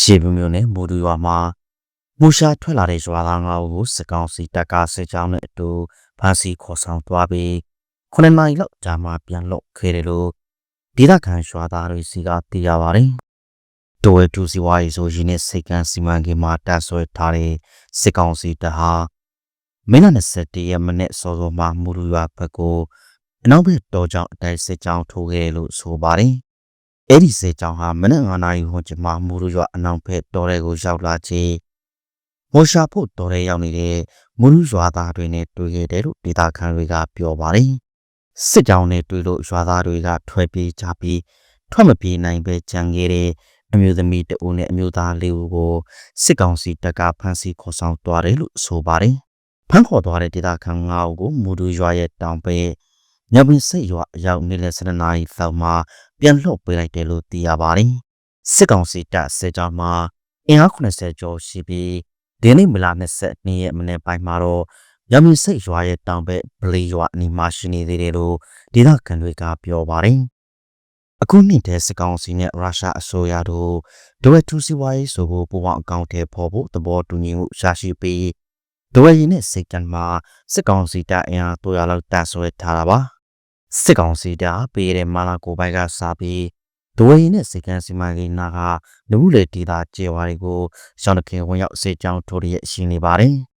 ရှေးဘူးမျိုးနဲ့မိုးတူရွာမှာမူရှာထွက်လာတဲ့ရွာသားငါးဦးကိုစစ်ကောင်စီတပ်ကစစ်ကြောင်းနဲ့အတူဖမ်းဆီးခေါ်ဆောင်သွားပြီးခုနှစ်နာရီလောက်ကြာမှပြန်လွတ်ခဲ့တယ်လို့ဒေသခံရွာသားတွေစီကသိရပါတယ်။တိုဝဲတူစီဝါရီဆိုရင်နဲ့စိတ်ကန်းစီမံကိန်းမှာတပ်ဆွဲထားတဲ့စစ်ကောင်စီတပ်ဟာမင်းန21ရက်မနေ့စောစောမှာမူလူရွာဘက်ကိုအနောက်ဘက်တော်ကြောင်အတိုက်စစ်ကြောင်းထိုးခဲ့လို့ဆိုပါတယ်။ အဲ့ဒီစစ်ကြောင်းဟာမနေ့9နာရီဝန်းကျင်မှာမူလူရွာအနောက်ဘက်တော်ရဲကိုရောက်လာခြင်းမော်ရှာဖို့တော်ရဲရောက်နေတဲ့မူလူရွာသားတွေနဲ့တွေ့ခဲ့တယ်လို့ဒေသခံတွေကပြောပါတယ်။စစ်ကြောင်းနဲ့တွေ့လို့ရွာသားတွေကထွက်ပြေးကြပြီးထွက်မပြေးနိုင်ပဲကြံခဲ့တဲ့အမျိုးသမီးတဦးနဲ့အမျိုးသားလေးဦးကိုစစ်ကောင်စီတပ်ကဖမ်းဆီးခေါ်ဆောင်သွားတယ်လို့ဆိုပါတယ်။ဖမ်းခေါ်သွားတဲ့ဒေသခံ၅ဦးကိုမူလူရွာရဲ့တောင်ပဲညပင်စိတ်ရွာအရောက်နေတဲ့စနေနိုင်လောက်မှာပြန်လှုပ်ပေးလိုက်တယ်လို့သိရပါတယ်။စစ်ကောင်စီတပ်စစ်ကြောင်းမှာအင်အား80ကျော်ရှိပြီးဒီနေ့မလာ22ရက်မနေ့ပိုင်းမှာတော့ညမင်စိတ်ရွာရဲ့တောင်ဘက်ဗလီရွာအနီးမှာရှိနေသေးတယ်လို့ဒေသခံတွေကပြောပါတယ်။အခုနှစ်တည်းစစ်ကောင်စီနဲ့ရုရှားအစိုးရတို့ဒဝဲတူစီဝါရေးဆိုဖို့ပူပေါင်းအကောင့်ထဲပေါ်ဖို့သဘောတူညီမှုရရှိပြီးဒဝဲရင်နဲ့စိတ်ကံမှာစစ်ကောင်စီတပ်အင်အား200လောက်တပ်ဆွဲထားတာပါ။ စစ်ကောင်စီတပ်ပေးတဲ့မာလာကိုပိုက်ကစားပြီးဒဝဲရင်နဲ့စိတ်ကံစီမံကိန်းနာကလူမှုလေဒေတာကျေဝါတွေကိုရှောင်းတခင်ဝင်ရောက်စေကြောင်းထိုးရရှိနေပါတယ်။